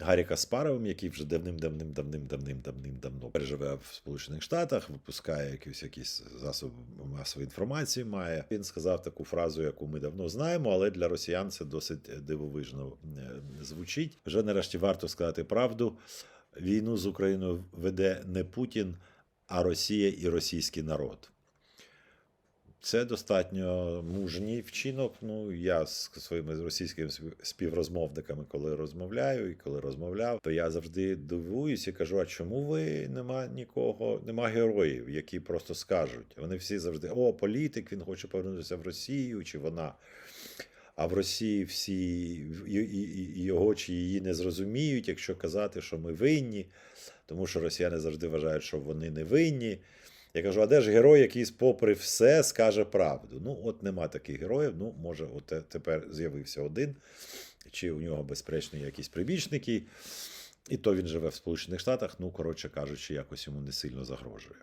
Гаррі Каспаровим, який вже давним-давним давним давним давним давно переживе в Сполучених Штатах, випускає якісь якісь засоби масової інформації. Має він сказав таку фразу, яку ми давно знаємо, але для росіян це досить дивовижно е, звучить. Вже нарешті варто сказати правду. Війну з Україною веде не Путін, а Росія і російський народ. Це достатньо мужній вчинок. Ну, я з своїми російськими спів- співрозмовниками, коли розмовляю і коли розмовляв, то я завжди дивуюся і кажу: а чому ви нема нікого, нема героїв, які просто скажуть? Вони всі завжди: о, політик, він хоче повернутися в Росію, чи вона. А в Росії всі його чи її не зрозуміють, якщо казати, що ми винні, тому що росіяни завжди вважають, що вони не винні. Я кажу, а де ж герой, який, попри все, скаже правду? Ну, от нема таких героїв. Ну, може, от тепер з'явився один, чи у нього, безперечно, якісь прибічники, і то він живе в Сполучених Штатах, ну, коротше кажучи, якось йому не сильно загрожує.